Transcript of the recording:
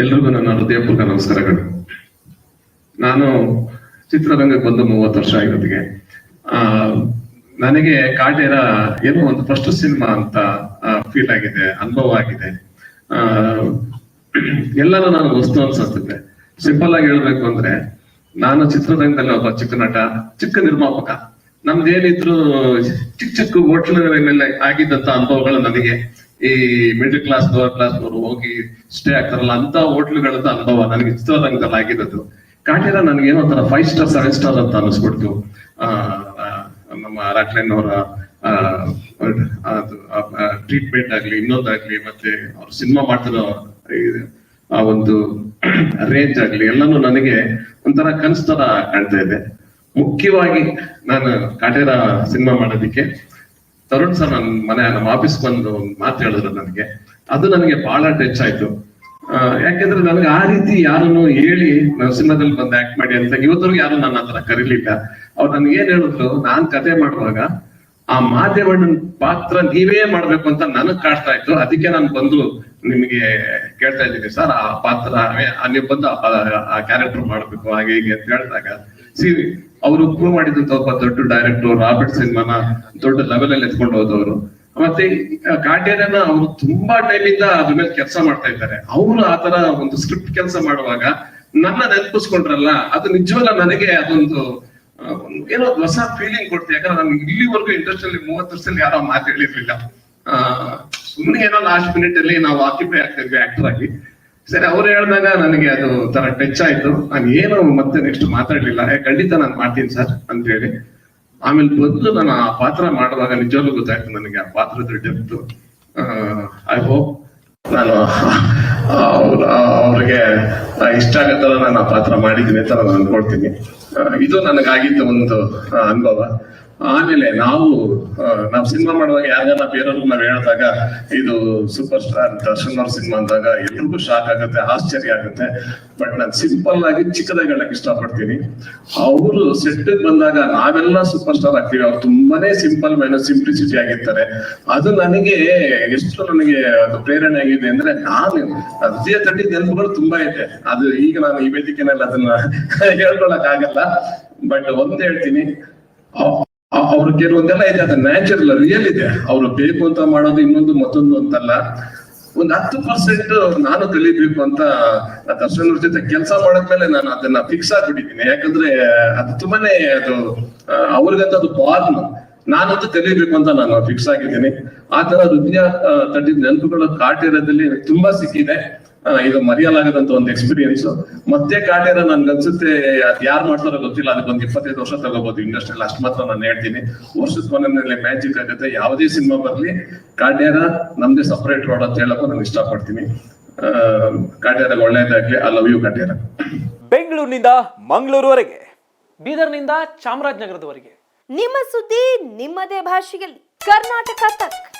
ಎಲ್ರಿಗೂ ನನ್ನ ಹೃದಯಪೂರ್ವಕ ನಮಸ್ಕಾರಗಳು. ನಾನು ಚಿತ್ರರಂಗಕ್ಕೆ ಬಂದು ಮೂವತ್ತು ವರ್ಷ ಆಗಿರೋದಿಗೆ ಆ, ನನಗೆ ಕಾಟೇರ ಏನೋ ಒಂದು ಫಸ್ಟ್ ಸಿನಿಮಾ ಅಂತ ಫೀಲ್ ಆಗಿದೆ, ಅನುಭವ ಆಗಿದೆ. ಆ, ಎಲ್ಲರೂ ನಾನು ವಸ್ತು ಅನ್ಸುತ್ತೆ. ಸಿಂಪಲ್ ಆಗಿ ಹೇಳ್ಬೇಕು ಅಂದ್ರೆ, ನಾನು ಚಿತ್ರರಂಗದಲ್ಲಿ ಒಬ್ಬ ಚಿಕ್ಕ ನಟ, ಚಿಕ್ಕ ನಿರ್ಮಾಪಕ. ನಮ್ದೇನಿದ್ರು ಚಿಕ್ಕ ಚಿಕ್ಕ ಮೇಲೆ ಆಗಿದ್ದಂತ ಅನುಭವಗಳು ನನಗೆ. ಈ ಮಿಡಲ್ ಕ್ಲಾಸ್ ಲೋವರ್ ಕ್ಲಾಸ್ ಅವರು ಹೋಗಿ ಸ್ಟೇ ಆಗ್ತಾರಲ್ಲ ಅಂತ ಹೋಟ್ಲುಗಳಂತ ಅನುಭವ ನನಗೆ ಇಷ್ಟವಾದಂಗೆ ಆಗಿದ್ದು ಕಾಟೇರ ನನಗೆ ಏನೋ ಒಂಥರ ಫೈವ್ ಸ್ಟಾರ್ ಸೆವೆನ್ ಸ್ಟಾರ್ ಅಂತ ಅನಿಸ್ಬಿಡ್ತು ನಮ್ಮ ರಾಕ್ಲೈನ್ ಅವರ ಟ್ರೀಟ್ಮೆಂಟ್ ಆಗ್ಲಿ, ಇನ್ನೊಂದಾಗ್ಲಿ, ಮತ್ತೆ ಅವ್ರು ಸಿನಿಮಾ ಮಾಡ್ತಿರೋ ಆ ಒಂದು ರೇಂಜ್ ಆಗ್ಲಿ, ಎಲ್ಲಾನು ನನಗೆ ಒಂಥರ ಕನ್ಸ್ ತರ ಕಾಣ್ತಾ ಇದೆ. ಮುಖ್ಯವಾಗಿ ನಾನು ಕಾಟೇರ ಸಿನಿಮಾ ಮಾಡೋದಿಕ್ಕೆ ತರುಣ್ ಸರ್ ನನ್ನ ಮನೆ, ನಮ್ಮ ಆಫೀಸ್ ಬಂದು ಒಂದು ಮಾತು ಹೇಳಿದ್ರು ನನಗೆ. ಅದು ನನಗೆ ಬಹಳ ಟಚ್ ಆಯ್ತು. ಯಾಕೆಂದ್ರೆ ನನಗೆ ಆ ರೀತಿ ಯಾರನ್ನು ಹೇಳಿ ನಾವು ಸಿನಿಮಾದಲ್ಲಿ ಬಂದು ಆಕ್ಟ್ ಮಾಡಿ ಅಂತ ಇವತ್ತರೆಗೂ ಯಾರು ನನ್ನ ಹತ್ರ ಕರೀಲಿಲ್ಲ. ಅವ್ರು ನನ್ಗೆ ಏನ್ ಹೇಳಿದ್ರು, ನಾನ್ ಕತೆ ಮಾಡುವಾಗ ಆ ಮಾದೇವಣ್ಣನ ಪಾತ್ರ ನೀವೇ ಮಾಡ್ಬೇಕು ಅಂತ ನನಗ್ ಕಾಡ್ತಾ ಇತ್ತು. ಅದಕ್ಕೆ ನಾನು ಬಂದು ನಿಮಗೆ ಕೇಳ್ತಾ ಇದ್ದೀನಿ ಸರ್, ಆ ಪಾತ್ರ ನೀವು ಬಂದು ಆ ಕ್ಯಾರೆಕ್ಟರ್ ಮಾಡ್ಬೇಕು, ಹಾಗೆ ಹೀಗೆ ಅಂತ ಹೇಳಿದಾಗ ಸಿ ಅವರು ಪ್ರೂವ್ ಮಾಡಿದಂತ ಒಬ್ಬ ದೊಡ್ಡ ಡೈರೆಕ್ಟರ್ ರಾಬರ್ಟ್ ಸಿನಿಮಾನ ದೊಡ್ಡ ಲೆವೆಲ್ ಅಲ್ಲಿ ಎತ್ಕೊಂಡು ಹೋದವರು. ಮತ್ತೆ ಕಾಟೇರನ ಅವರು ತುಂಬಾ ಟೈಮ್ ಇಂದ ಅದ್ರ ಮೇಲೆ ಕೆಲಸ ಮಾಡ್ತಾ ಇದ್ದಾರೆ. ಅವರು ಆತರ ಒಂದು ಸ್ಕ್ರಿಪ್ಟ್ ಕೆಲಸ ಮಾಡುವಾಗ ನನ್ನ ನೆನಪಿಸ್ಕೊಂಡ್ರಲ್ಲ, ಅದು ನಿಜವಲ್ಲ ನನಗೆ ಅದೊಂದು ಏನೋ ಹೊಸ ಫೀಲಿಂಗ್ ಕೊಡ್ತು. ಯಾಕಂದ್ರೆ ನಾನು ಇಲ್ಲಿವರೆಗೂ ಅಲ್ಲಿ ಮೂವತ್ತು ವರ್ಷದಲ್ಲಿ ಯಾರೋ ಮಾತು ಹೇಳಿರ್ಲಿಲ್ಲ. ಆ ಸುಮ್ಮನೆ ಏನೋ ಲಾಸ್ಟ್ ಮಿನಿಟ್ ಅಲ್ಲಿ ನಾವು ಆಕ್ಯುಪೈ ಆಗ್ತಾ ಇದ್ವಿ ಆಕ್ಟರ್ ಆಗಿ. ಸರಿ, ಅವ್ರು ಹೇಳಿದಾಗ ನನಗೆ ಅದು ತರ ಟಚ್ ಆಯ್ತು. ನಾನು ಏನು ಮತ್ತೆ ನೆಕ್ಸ್ಟ್ ಮಾತಾಡ್ಲಿಲ್ಲ. ಖಂಡಿತ ನಾನು ಮಾಡ್ತೀನಿ ಸರ್ ಅಂತ ಹೇಳಿ ಆಮೇಲೆ ಬಂದು ನಾನು ಆ ಪಾತ್ರ ಮಾಡುವಾಗ ನಿಜವಾಗ್ಲೂ ಗೊತ್ತಾಯ್ತು ನನಗೆ ಆ ಪಾತ್ರದ ಡೆಪ್ತು ಐ ಹೋಪ್ ನಾನು ಅವ್ರ ಅವ್ರಿಗೆ ಇಷ್ಟ ಆಗತ್ತಲ್ಲ ನಾನು ಆ ಪಾತ್ರ ಮಾಡಿದ್ದೀನಿ ಅಂತ ನಾನು ಅನ್ಕೊಳ್ತೀನಿ. ಇದು ನನಗಾಗಿದ್ದ ಒಂದು ಅನುಭವ. ಆಮೇಲೆ ನಾವು ನಾವು ಸಿನಿಮಾ ಮಾಡುವಾಗ ಯಾರ್ಯಾರ ಬೇರೆಯವ್ರಿಗೆ ನಾವು ಹೇಳಿದಾಗ ಇದು ಸೂಪರ್ ಸ್ಟಾರ್ ದರ್ಶನ್ ಅವ್ರ ಸಿನಿಮಾ ಅಂದಾಗ ಎಲ್ರಿಗೂ ಶಾಕ್ ಆಗುತ್ತೆ, ಆಶ್ಚರ್ಯ ಆಗುತ್ತೆ. ಬಟ್ ನಾನು ಸಿಂಪಲ್ ಆಗಿ ಚಿಕ್ಕದಾಗಿ ಹೇಳಕ್ ಇಷ್ಟಪಡ್ತೀನಿ. ಅವರು ಸೆಟ್ ಬಂದಾಗ ನಾವೆಲ್ಲ ಸೂಪರ್ ಸ್ಟಾರ್ ಆಗ್ತೀವಿ. ಅವ್ರು ತುಂಬಾನೇ ಸಿಂಪಲ್ ಮೇಲೆ ಸಿಂಪ್ಲಿಸಿಟಿ ಆಗಿರ್ತಾರೆ. ಅದು ನನಗೆ ಎಷ್ಟು ನನಗೆ ಅದು ಪ್ರೇರಣೆ ಆಗಿದೆ ಅಂದ್ರೆ ನಾನು ಹೃದಯ ತಟ್ಟಿ ನೆನಪುಗಳು ತುಂಬಾ ಇದೆ. ಅದು ಈಗ ನಾನು ಈ ವೇದಿಕೆನಲ್ಲಿ ಅದನ್ನ ಹೇಳ್ಕೊಳಕ್ ಆಗಲ್ಲ. ಬಟ್ ಒಂದ್ ಹೇಳ್ತೀನಿ ಅವ್ರ ಕೆಲವೊಂದೆಲ್ಲ ಇದೆ, ಅದು ನ್ಯಾಚುರಲ್ ರಿಯಲ್ ಇದೆ. ಅವ್ರು ಬೇಕು ಅಂತ ಮಾಡೋದು ಇನ್ನೊಂದು ಮತ್ತೊಂದು ಅಂತಲ್ಲ. ಒಂದ್ ಹತ್ತು ಪರ್ಸೆಂಟ್ ನಾನು ಕಲಿಬೇಕು ಅಂತ ದರ್ಶನ್ ಜೊತೆ ಕೆಲಸ ಮಾಡದ್ಮೇಲೆ ನಾನು ಅದನ್ನ ಫಿಕ್ಸ್ ಆಗ್ಬಿಟ್ಟಿದ್ದೀನಿ. ಯಾಕಂದ್ರೆ ಅದು ತುಂಬಾನೇ ಅದು ಅವ್ರಿಗಂತ ಅದು ಬಾರ್ನ್ ನಾನಂತೂ ಕಲಿಬೇಕು ಅಂತ ನಾನು ಫಿಕ್ಸ್ ಆಗಿದ್ದೀನಿ. ಆ ತರ ಹೃದಯ ತಟ್ಟಿದ ನೆನಪುಗಳು ಕಾಟಿರೋದಲ್ಲಿ ತುಂಬಾ ಸಿಕ್ಕಿದೆ. ಇದು ಮರೆಯಲಾಗದಂತ ಒಂದು ಎಕ್ಸ್ಪೀರಿಯನ್ಸ್ ಮತ್ತೆ ಕಾಟೇರ ನನ್ಗೆ ಅನ್ಸುತ್ತೆ ಯಾರು ಮಾಡ್ತಾರೋ ಗೊತ್ತಿಲ್ಲ ಅದಕ್ಕೊಂದು ಇಪ್ಪತ್ತೈದು ವರ್ಷ ತಗೋಬಹುದು ಇಂಡಸ್ಟ್ರಿಯಲ್ಲಿ ಅಷ್ಟು ಮಾತ್ರ ನಾನು ಹೇಳ್ತೀನಿ. ವರ್ಷದ ಕೊನೆಯಲ್ಲಿ ಮ್ಯಾಜಿಕ್ ಆಗುತ್ತೆ. ಯಾವುದೇ ಸಿನಿಮಾ ಬರ್ಲಿ ಕಾಟೇರ ನಮ್ದೇ ಸಪರೇಟ್ ರೋಡ್ ಅಂತ ಹೇಳಕ್ಕೂ ನಾನು ಇಷ್ಟಪಡ್ತೀನಿ. ಆ, ಕಾಟೇರ ಒಳ್ಳೇದಾಗ್ಲಿ ಐ ಲವ್ ಯು ಕಾಟೇರ ಬೆಂಗಳೂರಿನಿಂದ ಮಂಗಳೂರುವರೆಗೆ. ಬೀದರ್ನಿಂದ ಚಾಮರಾಜನಗರದವರೆಗೆ. ನಿಮ್ಮ ಸುದ್ದಿ ನಿಮ್ಮದೇ ಭಾಷೆಯಲ್ಲಿ. ಕರ್ನಾಟಕ ತಕ್.